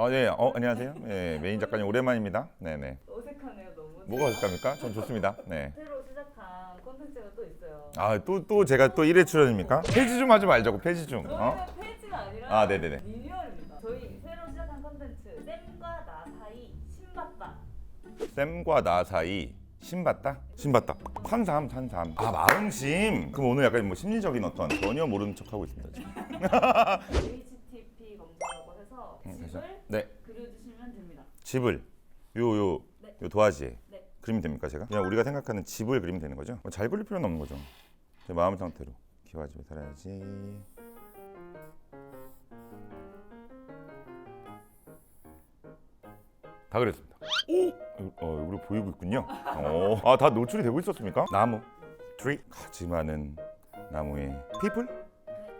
어, 네. 어, 안녕하세요. 네, 메인 작가님 오랜만입니다. 네, 네. 어색하네요 너무. 뭐가 어떡합니까? 전 좋습니다. 네. 새로 시작한 콘텐츠가 또 있어요. 아, 또 또 제가 또 1회 출연입니까? 폐지 좀 하지 말자고. 폐지 좀. 어? 저희는 페이지가 아니라 아, 네네네. 리뉴얼입니다. 저희 새로 시작한 콘텐츠 쌤과 나 사이 신봤다. 쌤과 나 사이 신봤다? 신봤다. 산삼, 산삼. 아, 마음심. 그럼 오늘 약간 뭐 심리적인 어떤 전혀 모르는 척 하고 있습니다. 지금 검사라고 해서 음, 집을 네. 그려주시면 됩니다. 집을 요요 네. 요 도화지에 네. 그리면 됩니까 제가? 그냥 우리가 생각하는 집을 그리면 되는 거죠? 뭐 잘 그릴 필요는 없는 거죠. 제 마음 상태로 기와 집에 살아야지. 다 그렸습니다. 오, 어, 얼굴이 보이고 있군요. 어, 아 다 노출이 되고 있었습니까? 나무, 트리, 가지 많은 나무의 people,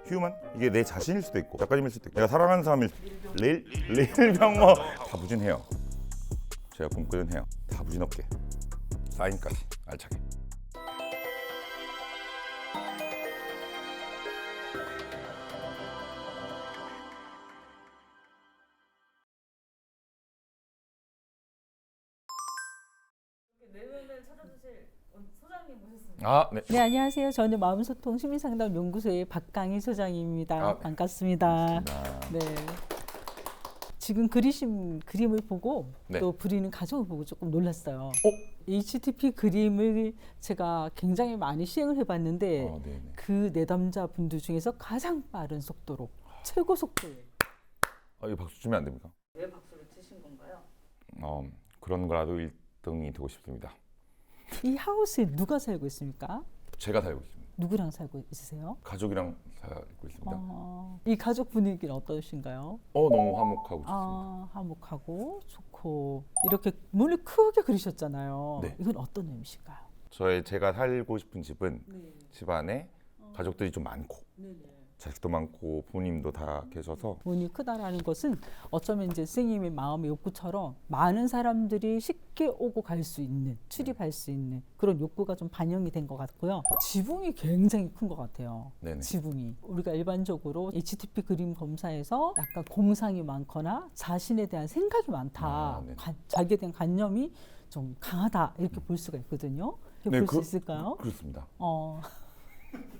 human 이게 내 자신일 수도 있고 작가님일 수도 있고 내가 사랑하는 사람일 수도 있고 릴, 릴병뭐 다 부진해요. 제가 꿈꾸는 해요. 다 부진없게 사인까지 알차게. 내면을 찾아주실 소장님 모셨습니다. 아 네. 네 안녕하세요. 저는 마음소통 시민상담 연구소의 박강희 소장입니다. 아, 네. 반갑습니다. 아, 네. 지금 그리신 그림을 보고 네. 또 그리는 과정을 보고 조금 놀랐어요. HTTP 그림을 제가 굉장히 많이 시행을 해봤는데 어, 네네. 그 내담자 분들 중에서 가장 빠른 속도로 최고 속도에 아, 이거 박수 주면 안 됩니까? 왜 박수를 치신 건가요? 어 그런 거라도 1등이 되고 싶습니다. 이 하우스에 누가 살고 있습니까? 제가 살고 있습니다. 누구랑 살고 있으세요? 가족이랑 살고 있습니다. 어, 어, 이 가족 분위기는 어떠신가요? 너무 화목하고 좋습니다. 아, 화목하고 좋고 이렇게 문을 크게 그리셨잖아요. 네. 이건 어떤 의미신가요? 저의 제가 살고 싶은 집은 네. 집 안에 가족들이 좀 많고 자식도 많고 부모님도 다 계셔서 문이 크다라는 것은 어쩌면 이제 스님의 마음의 욕구처럼 많은 사람들이 쉽게 오고 갈 수 있는 출입할 수 있는 그런 욕구가 좀 반영이 된 것 같고요. 지붕이 굉장히 큰 것 같아요. 네네. 지붕이 우리가 일반적으로 HTTP 그림 검사에서 약간 공상이 많거나 자신에 대한 생각이 많다, 아, 네. 관- 자기에 대한 관념이 좀 강하다 이렇게 볼 수가 있거든요. 네, 볼수 그- 있을까요? 그렇습니다. 어,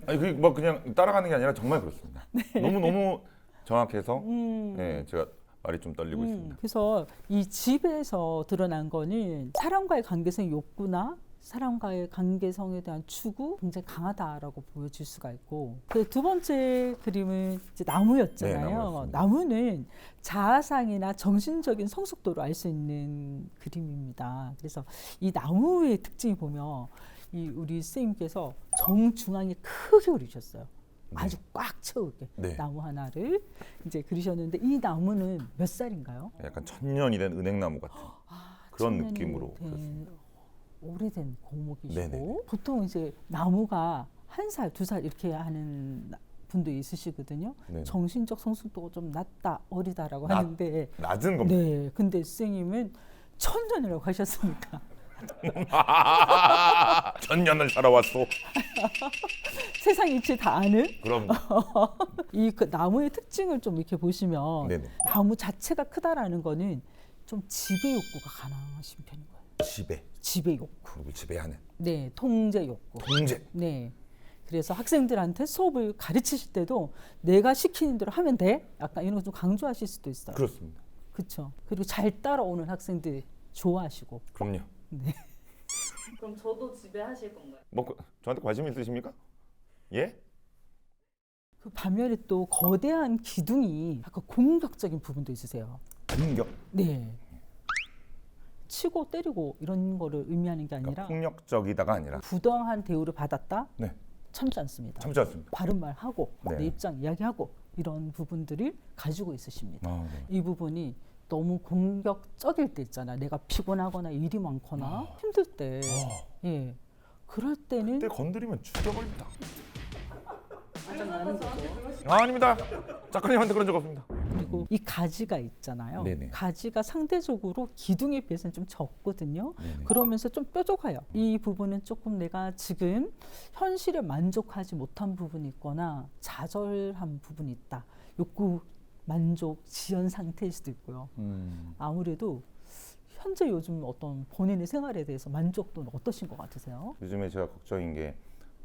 아니 그뭐 그냥 따라가는 게 아니라 정말 그렇습니다. 너무 너무 정확해서 음. 네 제가 말이 좀 떨리고 음, 있습니다. 그래서 이 집에서 드러난 거는 사람과의 관계성 욕구나 사람과의 관계성에 대한 추구 굉장히 강하다라고 보여질 수가 있고 그 두 번째 그림은 이제 네, 나무였잖아요. 나무였습니다. 나무는 자아상이나 정신적인 성숙도를 알 수 있는 그림입니다. 그래서 이 나무의 특징이 보면 이 우리 선생님께서 정중앙에 크게 그리셨어요. 아주 꽉 채우게 네. 나무 하나를 이제 그리셨는데 이 나무는 몇 살인가요? 약간 천년이 된 은행나무 같은 그런 천년이 느낌으로 된 그렸습니다. 오래된 고목이시고 네네네. 보통 이제 나무가 한 살, 두 살 이렇게 하는 나- 분도 있으시거든요. 네네. 정신적 성숙도가 좀 낮다, 어리다라고 낮- 하는데 낮은 겁니다. 네, 근데 선생님은 천년이라고 하셨으니까 천년을 살아왔소. 세상 이치 다 아는 그럼 이 그 나무의 특징을 좀 이렇게 보시면 네네. 나무 자체가 크다라는 거는 좀 지배 욕구가 가능하신 편인 거예요. 지배 지배 욕구. 그리고 지배하는 네, 통제 욕구. 통제. 네. 그래서 학생들한테 수업을 가르치실 때도 내가 시키는 대로 하면 돼. 약간 이런 거 좀 강조하실 수도 있어요. 그렇습니다. 그렇죠. 그리고 잘 따라오는 학생들 좋아하시고. 그럼요. 네. 그럼 저도 지배하실 건가요? 뭐 그- 저한테 관심 있으십니까? 예? 그 반면에 또 거대한 기둥이 약간 공격적인 부분도 있으세요. 공격. 네. 치고 때리고 이런 거를 의미하는 게 그러니까 아니라 폭력적이다가 아니라 부당한 대우를 받았다 네 참지 않습니다. 참지 않습니다. 바른 말 하고 네. 내 입장 이야기하고 이런 부분들을 가지고 있으십니다. 아, 네. 이 부분이 너무 공격적일 때 있잖아. 내가 피곤하거나 일이 많거나 힘들 때, 어, 예, 그럴 때는 그때 건드리면 그러시 아, 아닙니다. 작가님한테 그런 적 없습니다. 그리고 이 가지가 있잖아요. 네네. 가지가 상대적으로 기둥에 비해서는 좀 적거든요. 네네. 그러면서 좀 뾰족해요. 이 부분은 조금 내가 지금 현실에 만족하지 못한 부분이 있거나 좌절한 부분이 있다. 욕구 만족, 지연 상태일 수도 있고요. 음. 아무래도 현재 요즘 어떤 본인의 생활에 대해서 만족도는 어떠신 것 같으세요? 요즘에 제가 걱정인 게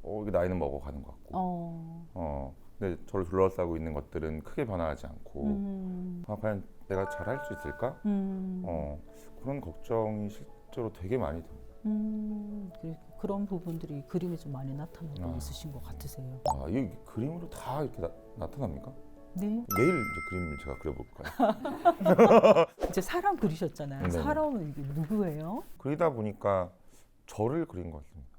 어, 이게 나이는 먹어가는 것 같고 어, 어, 근데 저를 둘러싸고 있는 것들은 크게 변화하지 않고 음, 아, 과연 내가 잘할 수 있을까? 음, 어, 그런 걱정이 실제로 되게 많이 듭니다. 음, 그- 그런 부분들이 그림에 좀 많이 나타나고 아. 있으신 것 같으세요. 아, 이 그림으로 다 이렇게 나, 나타납니까? 네. 내일 이제 그림을 제가 그려볼까요? 이제 사람 그리셨잖아요. 네네. 사람은 이게 누구예요? 그리다 보니까 저를 그린 것 같습니다.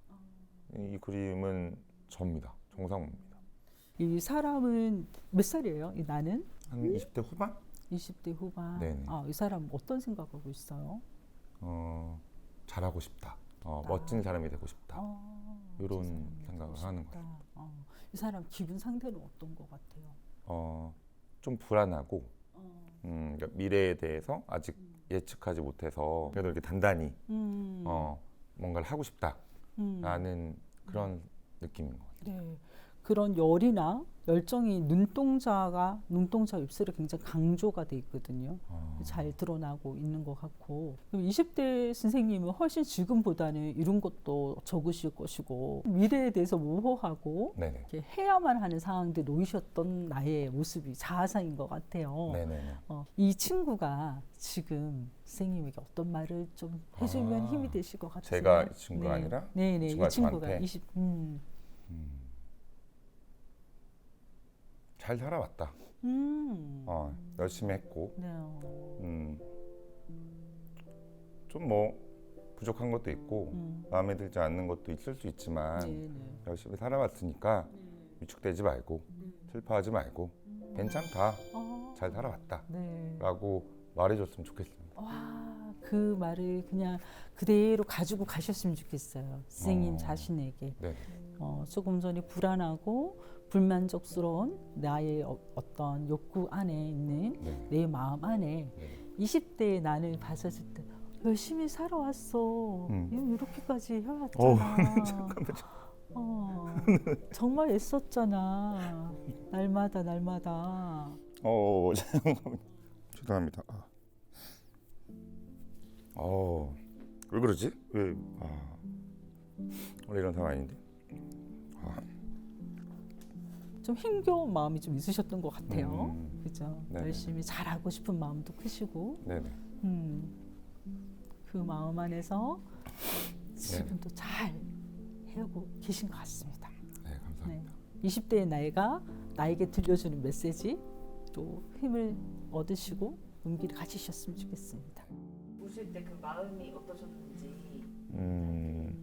이, 이 그림은 저입니다. 정상우입니다. 이 사람은 몇 살이에요? 이 나는 한 20대 후반? 20대 후반. 네네. 아, 이 사람 어떤 생각하고 있어요? 어, 잘하고 싶다. 어, 아. 멋진 사람이 되고 싶다. 어, 이런 저 사람이 생각을 되고 하는 싶다. 어, 이 사람 기분 상태는 어떤 것 같아요? 어, 좀 불안하고 어, 음, 그러니까 미래에 대해서 아직 예측하지 못해서 그래도 이렇게 단단히 음, 어, 뭔가를 하고 싶다라는 음, 그런 느낌인 것 같아요. 네. 그런 열이나 열정이 눈동자가 눈동자 입술에 굉장히 강조가 돼 있거든요. 어, 잘 드러나고 있는 것 같고 그럼 20대 선생님은 훨씬 지금보다는 이런 것도 적으실 것이고 미래에 대해서 모호하고. 이렇게 해야만 하는 상황들에 놓이셨던 나의 모습이 자아상인 것 같아요. 어, 이 친구가 지금 선생님에게 어떤 말을 좀 해주면 아, 힘이 되실 것 같아요. 제가 이 친구가 아니라 네네 친구가 이 친구가 저한테? 20 음. 음, 잘 살아왔다. 음. 어, 열심히 했고 네. 어. 음, 좀 뭐 부족한 것도 있고 음. 마음에 들지 않는 것도 있을 수 있지만 네 네. 열심히 살아왔으니까 위축되지 말고 슬퍼하지 말고 괜찮다 아, 잘 살아왔다 네. 라고 말해줬으면 좋겠습니다 와, 그 말을 그냥 그대로 가지고 가셨으면 좋겠어요. 선생님 어. 자신에게. 네. 어, 조금 전에 불안하고 불만족스러운 나의 어, 어떤 욕구 안에 있는 네. 내 마음 안에 네. 20대의 나를 봤었을 때 열심히 살아왔어. 음. 이렇게까지 해왔잖아. 어, 정말 애썼잖아. 날마다 날마다. 어, 죄송합니다. 아. 어, 왜 그러지? 왜? 아, 원래 이런 상황 아닌데. 아, 좀 힘겨운 마음이 좀 있으셨던 것 같아요. 음, 그죠? 네네. 열심히 잘하고 싶은 마음도 크시고, 네네. 음, 그 마음 안에서 네. 지금도 잘 해오고 계신 것 같습니다. 네, 감사합니다. 20대의 나이가 나에게 들려주는 메시지, 또 힘을 얻으시고 용기를 가지셨으면 좋겠습니다. 보실 때 그 마음이 어떠셨는지 음,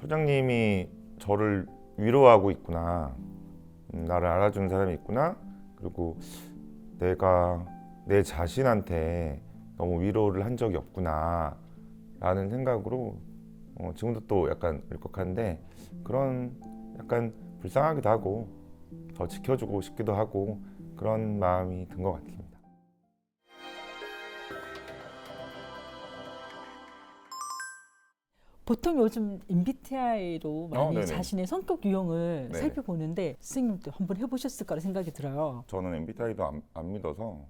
소장님이 저를 위로하고 있구나. 음, 나를 알아주는 사람이 있구나. 그리고 내가 내 자신한테 너무 위로를 한 적이 없구나. 라는 생각으로 어, 지금도 또 약간 울컥한데 그런 약간 불쌍하기도 하고 더 지켜주고 싶기도 하고 그런 마음이 든 것 같습니 보통 요즘 MBTI로 많이 어. 자신의 성격 유형을 네네. 살펴보는데 선생님도 한번 해보셨을 거라 생각이 들어요. 저는 MBTI도 안, 안 믿어서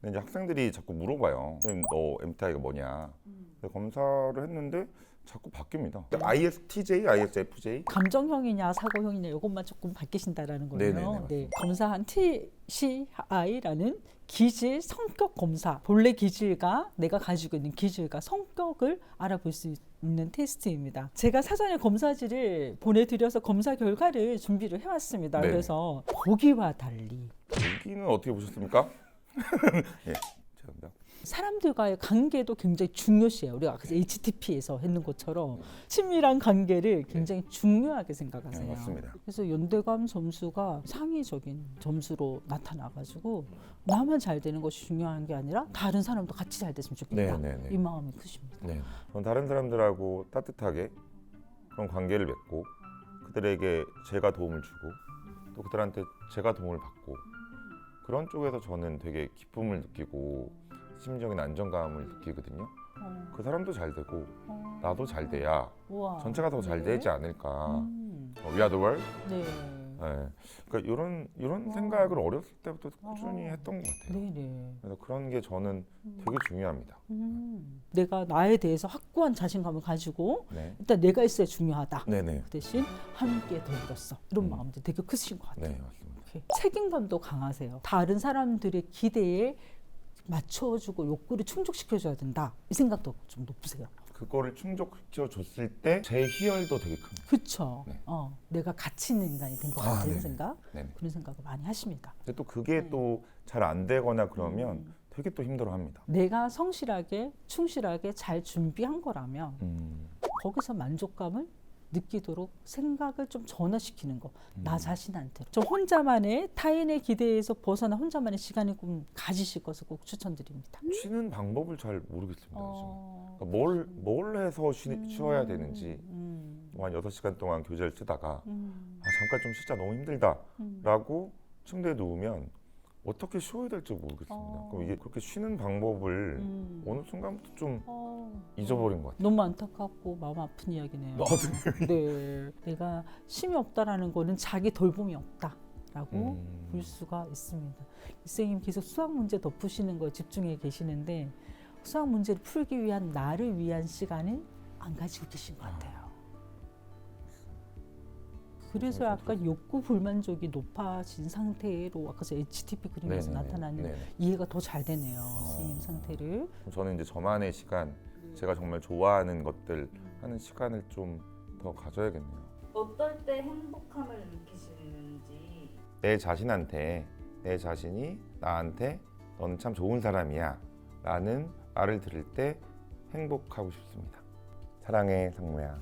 근데 이제 학생들이 자꾸 물어봐요. 선생님 너 MBTI가 뭐냐? 그래서 검사를 했는데 자꾸 바뀝니다. ISTJ, ISFJ? 감정형이냐 사고형이냐 이것만 조금 바뀌신다라는 거예요. 네네네. 네, 검사한 TCI라는 기질 성격 검사. 본래 기질과 내가 가지고 있는 기질과 성격을 알아볼 수 있는 테스트입니다. 제가 사전에 검사지를 보내드려서 검사 결과를 준비를 해왔습니다. 네네. 그래서 보기와 달리 여기는 어떻게 보셨습니까? 예, 죄송합니다. 사람들과의 관계도 굉장히 중요시해요. 우리가 아까 HTP에서 했는 것처럼 친밀한 관계를 굉장히 중요하게 생각하세요. 네, 맞습니다. 그래서 연대감 점수가 상위적인 점수로 나타나가지고 나만 잘 되는 것이 중요한 게 아니라 다른 사람도 같이 잘 됐으면 좋겠다. 네, 네, 네. 이 마음이 크십니다. 네. 전 다른 사람들하고 따뜻하게 그런 관계를 맺고 그들에게 제가 도움을 주고 또 그들한테 제가 도움을 받고 그런 쪽에서 저는 되게 기쁨을 느끼고 심리적인 안정감을 느끼거든요. 어, 그 사람도 잘 되고 어, 나도 잘 돼야 우와. 전체가 더 잘 네. 되지 않을까. 음, 어, We are the world. 네. 네. 그러니까 이런 이런 생각을 어렸을 때부터 꾸준히 어. 했던 것 같아요. 네네. 그래서 그런 게 저는 되게 중요합니다. 음. 내가 나에 대해서 확고한 자신감을 가지고 네. 일단 내가 있어야 중요하다. 네네. 그 대신 함께 더불었어. 이런 음. 마음도 되게 크신 것 같아요. 네 맞습니다. 이렇게 책임감도 강하세요. 다른 사람들의 기대에 맞춰주고 욕구를 충족시켜줘야 된다. 이 생각도 좀 높으세요. 그거를 충족시켜 줬을 때 제 희열도 되게 큽니다. 그렇죠. 네. 어, 내가 가치 있는 인간이 된 것 아, 같은 네네. 생각, 네네. 그런 생각을 많이 하십니다. 근데 또 그게 또잘 안 되거나 그러면 음. 되게 또 힘들어합니다. 내가 성실하게, 충실하게 잘 준비한 거라면 음. 거기서 만족감을 느끼도록 생각을 좀 전환시키는 거. 나 음. 자신한테. 좀 혼자만의 타인의 기대에서 벗어나 혼자만의 시간을 좀 가지실 것을 꼭 추천드립니다. 쉬는 방법을 잘 모르겠습니다. 어, 그러니까 뭘, 뭘 해서 쉬, 음, 쉬어야 되는지 음, 뭐한 6시간 동안 교재를 쓰다가 음, 아, 잠깐 좀 쉬자 너무 힘들다 음. 라고 침대에 누우면 어떻게 쉬어야 될지 모르겠습니다. 어. 그럼 이게 그렇게 쉬는 방법을 음. 어느 순간부터 좀 어, 잊어버린 것 같아요. 너무 안타깝고 마음 아픈 이야기네요. 네, 내가 쉼이 없다라는 거는 자기 돌봄이 없다 라고 음. 볼 수가 있습니다. 선생님 계속 수학 문제 덮으시는 거에 집중해 계시는데 수학 문제를 풀기 위한 나를 위한 시간을 안 가지고 계신 것 같아요. 그래서 약간 욕구 불만족이 높아진 상태로 아까 저 HTP 그림에서 네네네. 나타나는 네네. 이해가 더 잘 되네요. 선생님 상태를. 저는 이제 저만의 시간, 제가 정말 좋아하는 것들 하는 시간을 좀 더 가져야겠네요. 어떨 때 행복함을 느끼시는지 내 자신한테 내 자신이 나한테 너는 참 좋은 사람이야 라는 말을 들을 때 행복하고 싶습니다. 사랑해 상무야.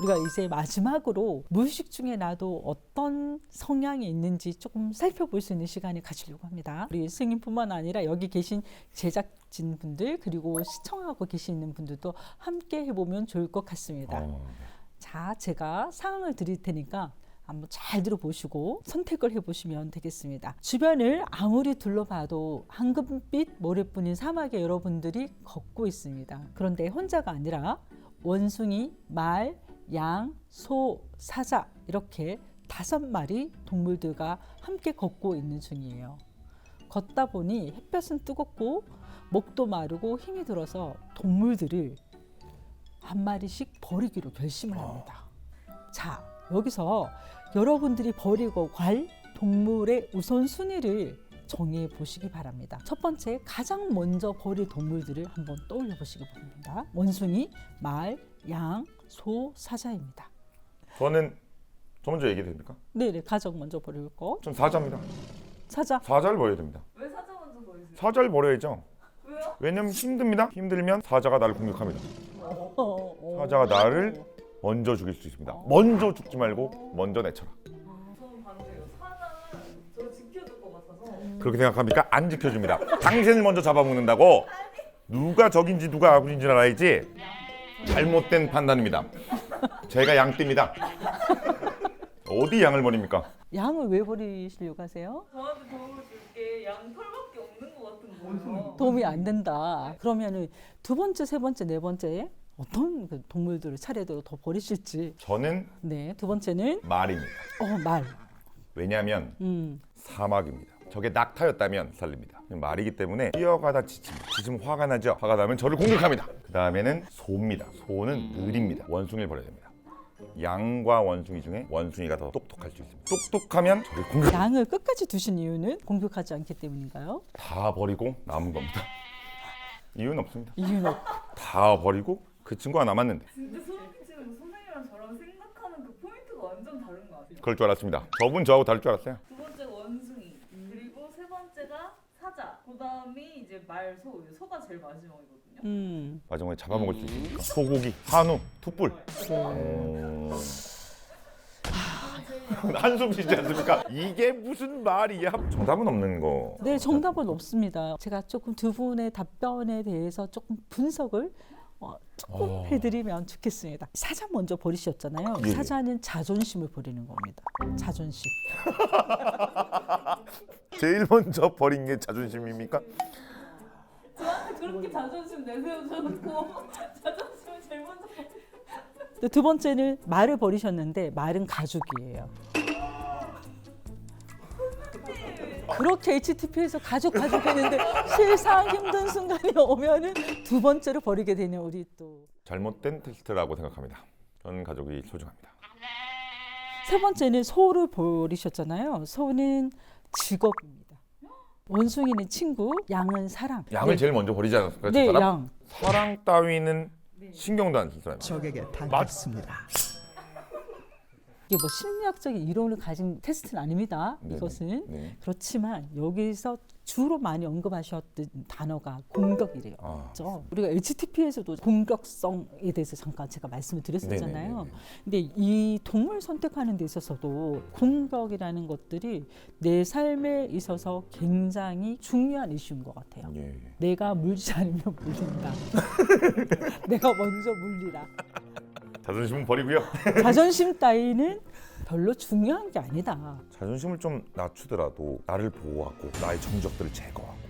우리가 이제 마지막으로 무의식 중에 나도 어떤 성향이 있는지 조금 살펴볼 수 있는 시간을 가지려고 합니다. 우리 스님뿐만 아니라 여기 계신 제작진 분들 그리고 시청하고 계시는 분들도 함께 해보면 좋을 것 같습니다. 어, 자, 제가 상황을 드릴 테니까 한번 잘 들어보시고 선택을 해보시면 되겠습니다. 주변을 아무리 둘러봐도 황금빛 모래뿐인 사막에 여러분들이 걷고 있습니다. 그런데 혼자가 아니라 원숭이, 말, 양, 소, 사자 이렇게 다섯 마리 동물들과 함께 걷고 있는 중이에요. 걷다 보니 햇볕은 뜨겁고 목도 마르고 힘이 들어서 동물들을 한 마리씩 버리기로 결심을 합니다. 자, 여기서 여러분들이 버리고 갈 동물의 우선순위를 정해 보시기 바랍니다. 첫 번째, 가장 먼저 버릴 동물들을 한번 떠올려 보시기 바랍니다. 원숭이, 말, 양, 소, 사자입니다. 저는 저 먼저 얘기해도 됩니까? 네, 네, 가장 먼저 버릴 거. 전 사자입니다. 사자. 사자를 버려야 됩니다. 왜 사자 먼저 버리세요? 사자를 버려야죠. 왜요? 왜냐면 힘듭니다. 힘들면 사자가 나를 공격합니다. 어, 어. 사자가 나를 먼저 죽일 수 있습니다. 먼저 죽지 말고 먼저 내쳐라. 저는 반대예요. 사자는 저를 지켜줄 것 같아서 그렇게 생각합니까? 안 지켜줍니다. 당신을 먼저 잡아먹는다고 누가 적인지 누가 아군인지 알아야지 잘못된 판단입니다. 제가 양띠입니다. 어디 양을 버립니까? 양을 왜 버리시려고 하세요? 저한테 도움을 줄 게 양 털밖에 없는 것 같은 거예요. 도움이 안 된다. 그러면은 두 번째, 세 번째, 네 번째 어떤 그 동물들을 차례대로 더 버리실지. 저는 네, 두 번째는 말입니다. 어 말. 왜냐하면 음, 사막입니다. 저게 낙타였다면 살립니다. 말이기 때문에 뛰어가다 지침, 지침 화가 나죠. 화가 나면 저를 공격합니다. 그 다음에는 소입니다. 소는 느립니다. 원숭이를 버려야 됩니다. 양과 원숭이 중에 원숭이가 더 똑똑할 수 있습니다. 똑똑하면 저를 공격. 양을 끝까지 두신 이유는 공격하지 않기 때문인가요? 다 버리고 남은 겁니다. 이유는 없습니다. 이유는 없- 다 버리고 그 친구가 남았는데 진짜 소름 끼치는 거 선생님이랑 저랑 생각하는 그 포인트가 완전 다른 것 같아요. 그럴 줄 알았습니다. 저분 저하고 다를 줄 알았어요. 두 번째 원숭이 그리고 세 번째가 사자 그 다음이 이제 말, 소 소가 제일 마지막이거든요. 음. 마지막에 잡아먹을 수 있으니까 소고기, 한우, 툭불. 오. 한숨 쉬지 않습니까? 이게 무슨 말이야? 정답은 없는 거. 네, 정답은 없습니다. 제가 조금 두 분의 답변에 대해서 조금 분석을 어, 조금 어. 해드리면 좋겠습니다. 사자 먼저 버리셨잖아요. 예. 사자는 자존심을 버리는 겁니다. 자존심. 제일 먼저 버린 게 자존심입니까? 저한테 그렇게 자존심 내세워줘놓고 자존심을 잘못 또두 번째는 말을 버리셨는데 말은 가족이에요. 그렇게 HTP에서 가족 가족 했는데 실상 힘든 순간이 오면은 두 번째로 버리게 되는 우리 또세 잘못된 테스트라고 생각합니다. 전 가족이 소중합니다. 번째는 소를 버리셨잖아요. 소는 직업입니다. 원숭이는 친구, 양은 사랑. 양을 네, 제일 먼저 버리지 않았을까요? 저 네, 사람? 양. 사랑 따위는 신경도 안쓸 사람. 적에게 당했습니다. 이게 뭐 심리학적인 이론을 가진 테스트는 아닙니다. 네네. 이것은 네. 그렇지만 여기서 주로 많이 언급하셨던 단어가 공격이래요. 아. 그렇죠? 우리가 HTP에서도 공격성에 대해서 잠깐 제가 말씀을 드렸었잖아요. 네네네네. 근데 이 동물 선택하는 데 있어서도 공격이라는 것들이 내 삶에 있어서 굉장히 중요한 이슈인 것 같아요. 예, 예. 내가 물지 않으면 물린다. 내가 먼저 물리라. 자존심은 버리고요. 자존심 따위는 별로 중요한 게 아니다. 자존심을 좀 낮추더라도 나를 보호하고 나의 정적들을 제거하고.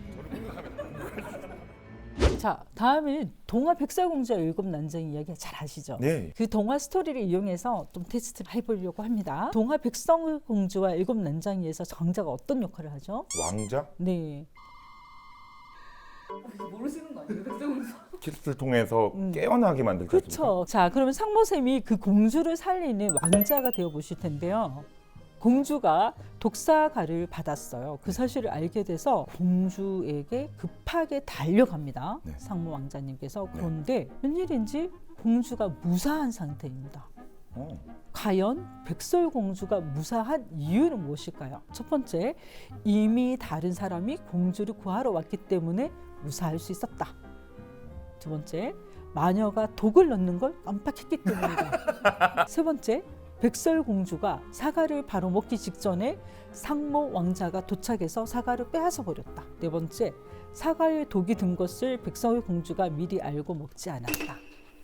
자, 다음은 동화 백설공주와 일곱 난쟁이 이야기 잘 아시죠? 네. 그 동화 스토리를 이용해서 좀 테스트를 해보려고 합니다. 동화 백설공주와 일곱 난쟁이에서 장자가 어떤 역할을 하죠? 왕자 네, 모르시는 거 아니에요? 백성공주. 키스를 통해서 음. 깨어나게 만들지 않습니까? 그렇죠. 자, 그러면 상모쌤이 그 공주를 살리는 왕자가 되어 보실 텐데요. 공주가 독사가를 받았어요. 그 사실을 알게 돼서 공주에게 급하게 달려갑니다. 네. 상모 왕자님께서 그런데 웬일인지 공주가 무사한 상태입니다. 어. 과연 백설공주가 무사한 이유는 무엇일까요? 첫 번째, 이미 다른 사람이 공주를 구하러 왔기 때문에 무사할 수 있었다. 두 번째, 마녀가 독을 넣는 걸 깜빡했기 때문이다. 세 번째, 백설공주가 사과를 바로 먹기 직전에 상모 왕자가 도착해서 사과를 빼앗아 버렸다. 네 번째, 사과에 독이 든 것을 백설공주가 미리 알고 먹지 않았다.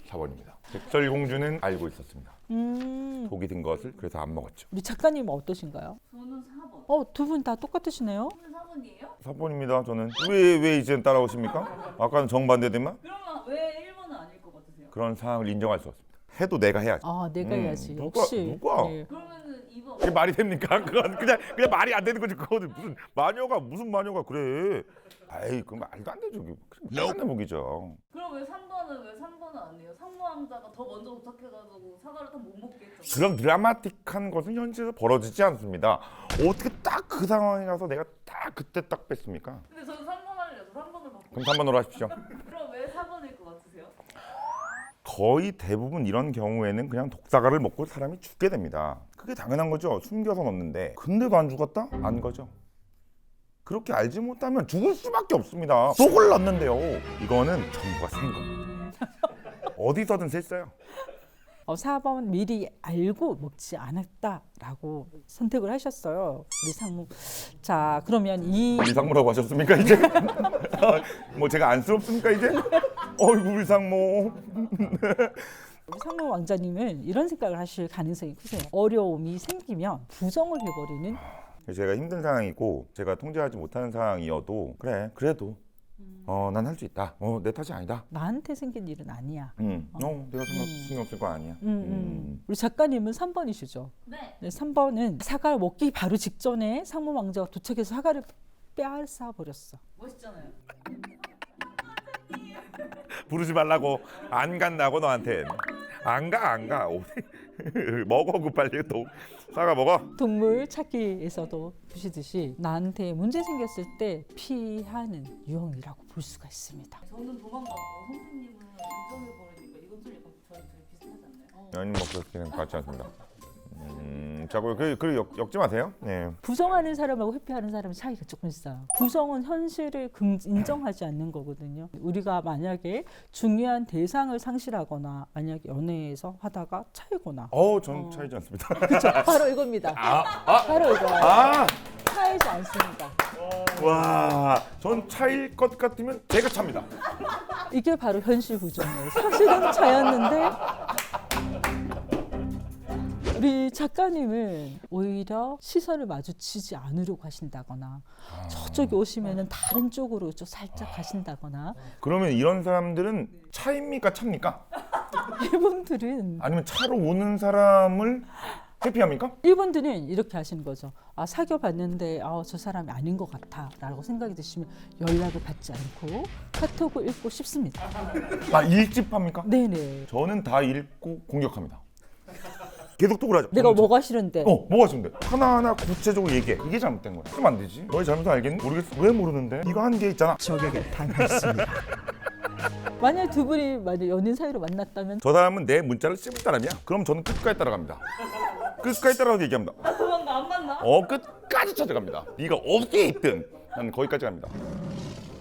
4번입니다. 백설공주는 알고 있었습니다. 음, 독이 든 것을 그래서 안 먹었죠. 우리 작가님은 어떠신가요? 저는 4번. 어, 두 분 다 똑같으시네요. 저는 4번이에요? 4번입니다. 저는 왜 왜 이제 따라오십니까? 아까는 정반대더만 그러면 왜 1번은 아닐 것 같으세요? 그런 상황을 인정할 수 없습니다. 해도 내가 해야지. 아, 내가 음, 해야지. 누가- 역시. 누가? 네. 그러면 은 2번. 그게 말이 됩니까? 그건 그냥 그냥 말이 안 되는 거지. 그거는 무슨 마녀가 무슨 마녀가 그래? 아이 그 말도 안 되죠. 그냥 대목이죠. 그럼 왜 3번은 왜 3번은 아니에요? 상무왕자가 더 먼저 도착해가지고 사과를 다못 먹게 했잖아요. 그런 드라마틱한 것은 현실에서 벌어지지 않습니다. 어떻게 딱 그 상황에 가서 내가 딱 그때 딱 뺐습니까? 근데 저는 3번 할래요. 저 3번을 바꿔. 그럼 3번으로 하십시오. 그럼 왜 4번일 것 같으세요? 거의 대부분 이런 경우에는 그냥 독사가를 먹고 사람이 죽게 됩니다. 그게 당연한 거죠. 숨겨서 넣는데 근데도 안 죽었다? 안 거죠. 그렇게 알지 못하면 죽을 수밖에 없습니다. 독을 넣는데요. 이거는 정부가 산 겁니다. 어디서든 셌어요. 어, 4번 미리 알고 먹지 않았다라고 선택을 하셨어요. 우리 상무. 자, 그러면 이 우리 상무라고 하셨습니까 이제? 뭐 제가 안쓰럽습니까 이제? 어이구 우리 상무. 우리 상무 왕자님은 이런 생각을 하실 가능성이 크세요. 어려움이 생기면 부정을 해버리는 제가 힘든 상황이고 제가 통제하지 못하는 상황이어도 그래 그래도 어 난 할 수 있다. 어 내 탓이 아니다. 나한테 생긴 일은 아니야. 음, 어 내가 생각 음. 신경 쓸 거 아니야. 음, 음. 우리 작가님은 3번이시죠. 네. 네, 3번은 사과를 먹기 바로 직전에 상무 왕자가 도착해서 사과를 빼앗아 버렸어. 멋있잖아요. 부르지 말라고 안 간다고 너한테 안 가 안 가. 먹어 그 빨리 또 사과 먹어. 동물 찾기에서도 보시듯이 나한테 문제 생겼을 때 피하는 유형이라고 볼 수가 있습니다. 저는 도망가고 선생님은 인정해버리니까 이건 좀 약간 저희 둘이 비슷하지 않나요? 연인 먹기는 같지 않습니다. 음, 자꾸 그, 그 역, 엮지 마세요. 네. 부정하는 사람하고 회피하는 사람의 차이가 조금 있어요. 부정은 현실을 긍- 인정하지 않는 거거든요. 우리가 만약에 중요한 대상을 상실하거나 만약 연애에서 하다가 차이거나 어우 전 어. 차이지 않습니다. 그쵸? 바로 이겁니다. 바로 이거예요. 아, 차이지 않습니다. 와, 전 차일 것 같으면 제가 찹니다. 이게 바로 현실 부정이에요. 사실은 차였는데 우리 작가님은 오히려 시선을 마주치지 않으려고 하신다거나 아. 저쪽에 오시면은 다른 쪽으로 좀 살짝 가신다거나 그러면 이런 사람들은 차입니까 차입니까? 이분들은 아니면 차로 오는 사람을 회피합니까? 이분들은 이렇게 하시는 거죠. 아 사귀어 봤는데 아, 저 사람이 아닌 것 같아라고 생각이 드시면 연락을 받지 않고 카톡을 읽고 싶습니다. 아 일집합니까? 네네. 저는 다 읽고 공격합니다. 계속 독을 하죠. 내가 뭐가 싫은데 어, 뭐가 좋은데? 하나하나 구체적으로 얘기해. 이게 잘못된 거야. 그러면 안 되지. 너의 잘못을 알겠니? 모르겠어. 왜 모르는데? 이거 한 게 있잖아. 저격에 당했습니다. 만약 두 분이 만약 연인 사이로 만났다면 저 사람은 내 문자를 씹을 사람이야. 그럼 저는 끝까지 따라갑니다. 끝까지 따라가서 얘기합니다. 나 도망가 안 만나? 어, 끝까지 찾아갑니다. 네가 어디에 있든 나는 거기까지 갑니다.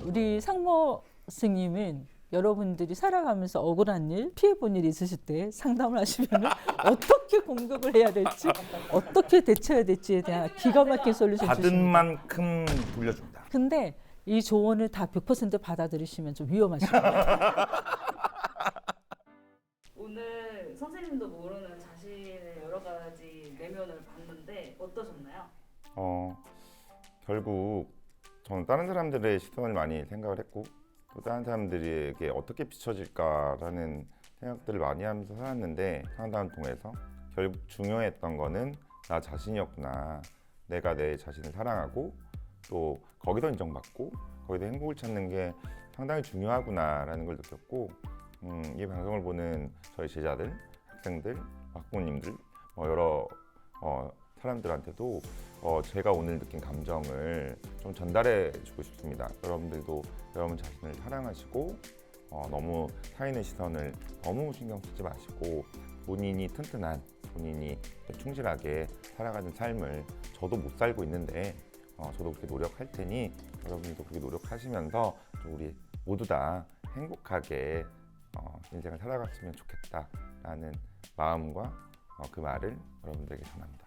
우리 상모 스님은 여러분들이 살아가면서 억울한 일, 피해 본일 있으실 때 상담을 하시면 어떻게 공격을 해야 될지, 어떻게 대처해야 될지에 대한 기가 막힌 솔루션 받은 주십니다. 만큼 돌려줍니다. 근데 이 조언을 다 100% 받아들이시면 좀 위험하십니다. 오늘 선생님도 모르는 자신의 여러 가지 내면을 봤는데 어떠셨나요? 어, 결국 저는 다른 사람들의 시선을 많이 생각을 했고 또 다른 사람들에게 어떻게 비춰질까라는 생각들을 많이 하면서 살았는데 상담을 통해서 결국 중요했던 거는 나 자신이었구나. 내가 내 자신을 사랑하고 또 거기서 인정받고 거기서 행복을 찾는 게 상당히 중요하구나라는 걸 느꼈고 음, 이 방송을 보는 저희 제자들, 학생들, 학부모님들 뭐 여러 어, 사람들한테도 어, 제가 오늘 느낀 감정을 좀 전달해 주고 싶습니다. 여러분들도 여러분 자신을 사랑하시고 어, 너무 타인의 시선을 너무 신경 쓰지 마시고 본인이 튼튼한 본인이 충실하게 살아가는 삶을 저도 못 살고 있는데 어, 저도 그렇게 노력할 테니 여러분들도 그렇게 노력하시면서 좀 우리 모두 다 행복하게 어, 인생을 살아갔으면 좋겠다라는 마음과 어, 그 말을 여러분들에게 전합니다.